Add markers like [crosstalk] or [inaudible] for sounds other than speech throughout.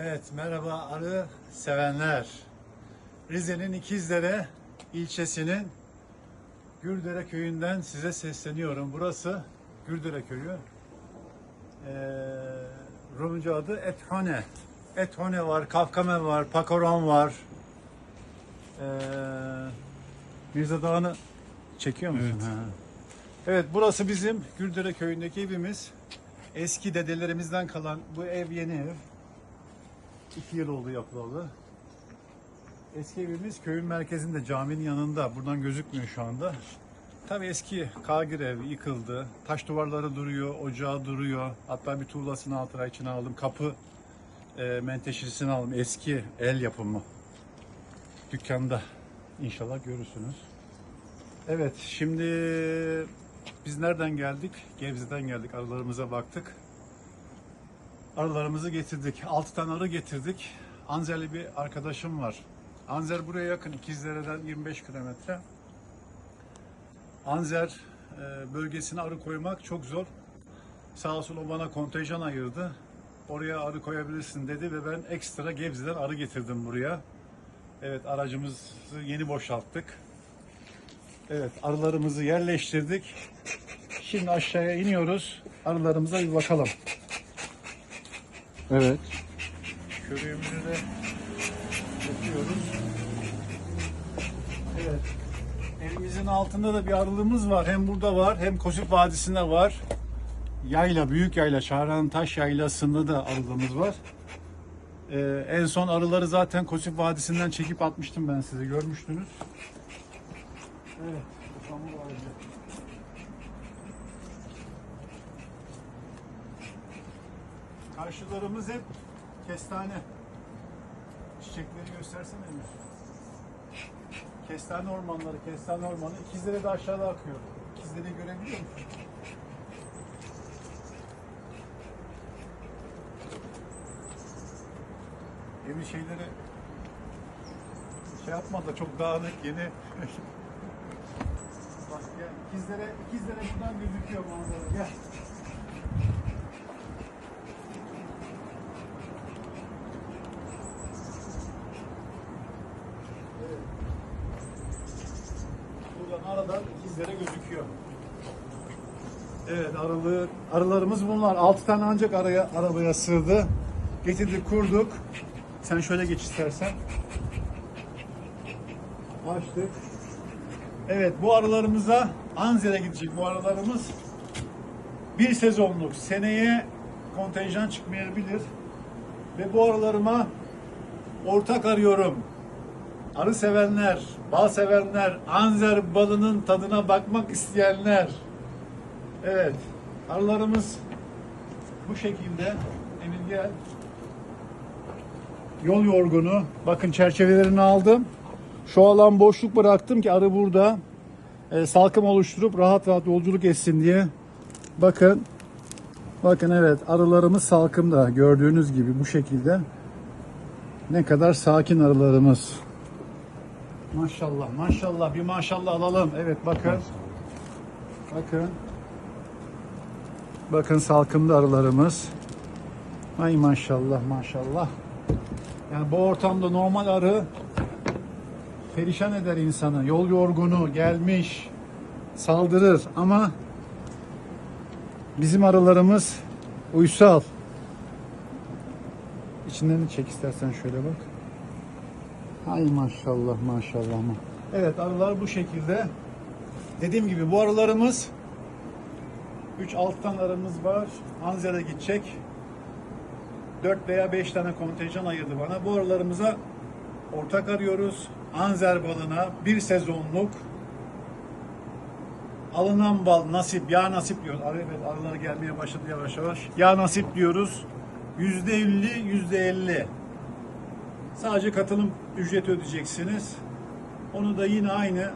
Evet, merhaba arı sevenler. Rize'nin İkizdere ilçesinin Gürdere köyünden size sesleniyorum. Burası Gürdere köyü. Ee, Rumca adı Ethone. Ethone var, Kafkame var, Pakoran var. Ee, Mirza Dağı'nı çekiyor musun? Evet. Ha. Evet, burası bizim Gürdere köyündeki evimiz. Eski dedelerimizden kalan bu ev yeni ev. İki yıl oldu yapılalı. Eski evimiz köyün merkezinde, caminin yanında. Buradan gözükmüyor şu anda. Tabii eski kagir ev yıkıldı. Taş duvarları duruyor, ocağı duruyor. Hatta bir tuğlasını hatıra içine aldım. Kapı e, menteşesini aldım. Eski el yapımı. Dükkanda. İnşallah görürsünüz. Evet, şimdi biz nereden geldik? Gebze'den geldik. Arılarımıza baktık. Arılarımızı getirdik. 6 tane arı getirdik. Anzerli bir arkadaşım var. Anzer buraya yakın. İkizdere'den 25 kilometre. Anzer e, bölgesine arı koymak çok zor. Sağ olsun o bana kontenjan ayırdı. Oraya arı koyabilirsin dedi ve ben ekstra Gebze'den arı getirdim buraya. Evet aracımızı yeni boşalttık. Evet arılarımızı yerleştirdik. Şimdi aşağıya iniyoruz. Arılarımıza bir bakalım. Evet. Körüğümüzü de yapıyoruz. Evet. Evimizin altında da bir arılığımız var. Hem burada var hem Kosuk Vadisi'nde var. Yayla, büyük yayla, Çağrı'nın taş yaylasında da arılığımız var. Ee, en son arıları zaten Kosuk Vadisi'nden çekip atmıştım ben size. Görmüştünüz. Evet. İstanbul Karşılarımız hep kestane. Çiçekleri göstersene Emir. Kestane ormanları, kestane ormanı. İkizlere de aşağıda akıyor. İkizleri görebiliyor musun? Emir şeyleri şey yapma da çok dağınık yeni. [laughs] Bak gel. İkizlere, ikizlere buradan gözüküyor manzara. Gel. Buradan aradan izlere gözüküyor. Evet arılı, arılarımız bunlar. 6 tane ancak araya, arabaya sığdı. Getirdik kurduk. Sen şöyle geç istersen. Açtık. Evet bu arılarımıza Anzer'e gidecek bu arılarımız. Bir sezonluk seneye kontenjan çıkmayabilir. Ve bu arılarıma ortak arıyorum. Arı sevenler, bal sevenler, anzer balının tadına bakmak isteyenler. Evet, arılarımız bu şekilde. Emir gel. Yol yorgunu. Bakın çerçevelerini aldım. Şu alan boşluk bıraktım ki arı burada. e, salkım oluşturup rahat rahat yolculuk etsin diye. Bakın. Bakın evet arılarımız salkımda gördüğünüz gibi bu şekilde. Ne kadar sakin arılarımız. Maşallah, maşallah. Bir maşallah alalım. Evet bakın. Bakın. Bakın salkımda arılarımız. Ay maşallah, maşallah. Yani bu ortamda normal arı perişan eder insanı. Yol yorgunu, gelmiş, saldırır ama bizim arılarımız uysal. İçinden de çek istersen şöyle bak. Ay maşallah maşallah. Evet arılar bu şekilde. Dediğim gibi bu arılarımız 3 alttan arımız var. Anzer'e gidecek. 4 veya 5 tane kontenjan ayırdı bana. Bu arılarımıza ortak arıyoruz. Anzer balına bir sezonluk alınan bal nasip, ya nasip diyoruz. Arı, evet, arılar gelmeye başladı yavaş yavaş. Ya nasip diyoruz. Yüzde elli, yüzde elli. Sadece katılım ücreti ödeyeceksiniz. Onu da yine aynı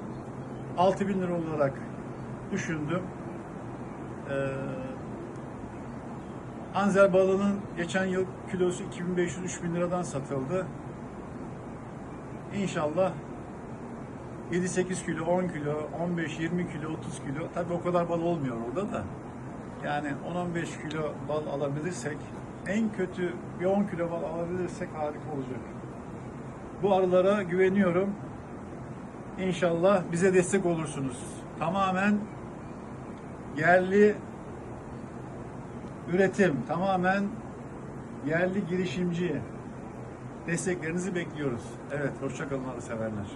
6000 lira olarak düşündüm. Ee, Anzer balının geçen yıl kilosu 2500-3000 liradan satıldı. İnşallah 7-8 kilo, 10 kilo, 15-20 kilo, 30 kilo. Tabii o kadar bal olmuyor orada da. Yani 10-15 kilo bal alabilirsek en kötü bir 10 kilo bal alabilirsek harika olacak. Bu arılara güveniyorum. İnşallah bize destek olursunuz. Tamamen yerli üretim, tamamen yerli girişimci desteklerinizi bekliyoruz. Evet, hoşça kalın arı severler.